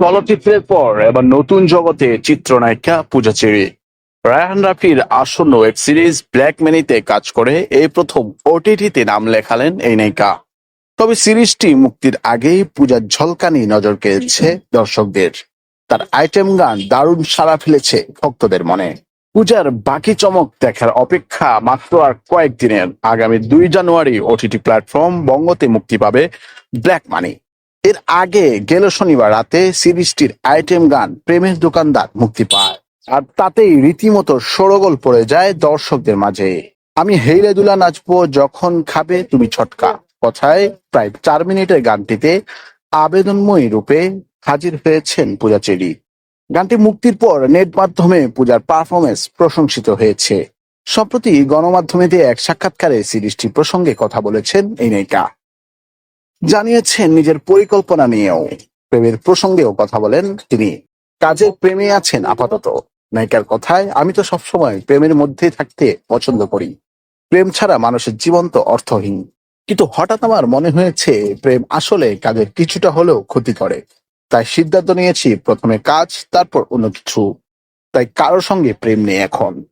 চলচ্চিত্রের পর এবার নতুন জগতে চিত্রনায়িকা পূজা চেরি রায়হান রাফির আসন্ন ওয়েব সিরিজ ব্ল্যাক ম্যানিতে কাজ করে এই প্রথম ওটিটিতে নাম লেখালেন এই নায়িকা। তবে সিরিজটি মুক্তির আগেই পূজার ঝলকানি নজর কেড়েছে দর্শকদের। তার আইটেম গান দারুণ সাড়া ফেলেছে ভক্তদের মনে। পূজার বাকি চমক দেখার অপেক্ষা মাত্র আর কয়েকদিনের। আগামী দুই জানুয়ারি ওটিটি প্ল্যাটফর্ম বঙ্গতে মুক্তি পাবে ব্ল্যাক মানি। এর আগে গেল শনিবার রাতে সিরিজটির আইটেম গান প্রেমের দোকানদার মুক্তি পায়। আর তাতেই রীতিমতো সরগোল পড়ে যায় দর্শকদের মাঝে। আমি হেইলে দুলা নাচবো যখন খাবে তুমি ছটকা। কথায় প্রায় চার মিনিটের গানটিতে আবেদনময়ী রূপে হাজির হয়েছেন পূজা চেরি। গানটি মুক্তির পর নেট মাধ্যমে পূজার পারফরমেন্স প্রশংসিত হয়েছে। সম্প্রতি গণমাধ্যমে দিয়ে এক সাক্ষাৎকারে সিরিজটি প্রসঙ্গে কথা বলেছেন এই নায়িকা। জানিয়েছেন নিজের পরিকল্পনা নিয়েও। প্রেমের প্রসঙ্গেও কথা বলেন তিনি। কাজের প্রেমে আছেন আপাতত। নায়িকার কথায়, আমি তো সবসময় প্রেমের মধ্যে থাকতে পছন্দ করি। প্রেম ছাড়া মানুষের জীবন তো অর্থহীন। কিন্তু হঠাৎ আমার মনে হয়েছে, প্রেম আসলে কাজের কিছুটা হলেও ক্ষতি করে। তাই সিদ্ধান্ত নিয়েছি প্রথমে কাজ, তারপর অন্য কিছু। তাই কারোর সঙ্গে প্রেম নেই এখন।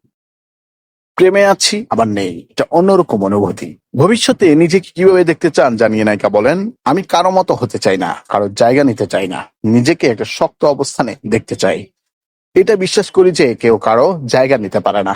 প্রেমে আছি, আবার নেই। এটা অন্যরকম অনুভূতি। ভবিষ্যতে নিজেকে কীভাবে দেখতে চান জানিয়ে নায়িকা বলেন, আমি কারও মতো হতে চাই না, কারও জায়গা নিতে চাই না, নিজেকে একটা শক্ত অবস্থানে দেখতে চাই। এটা বিশ্বাস করি যে কেউ কারও জায়গা নিতে পারে না।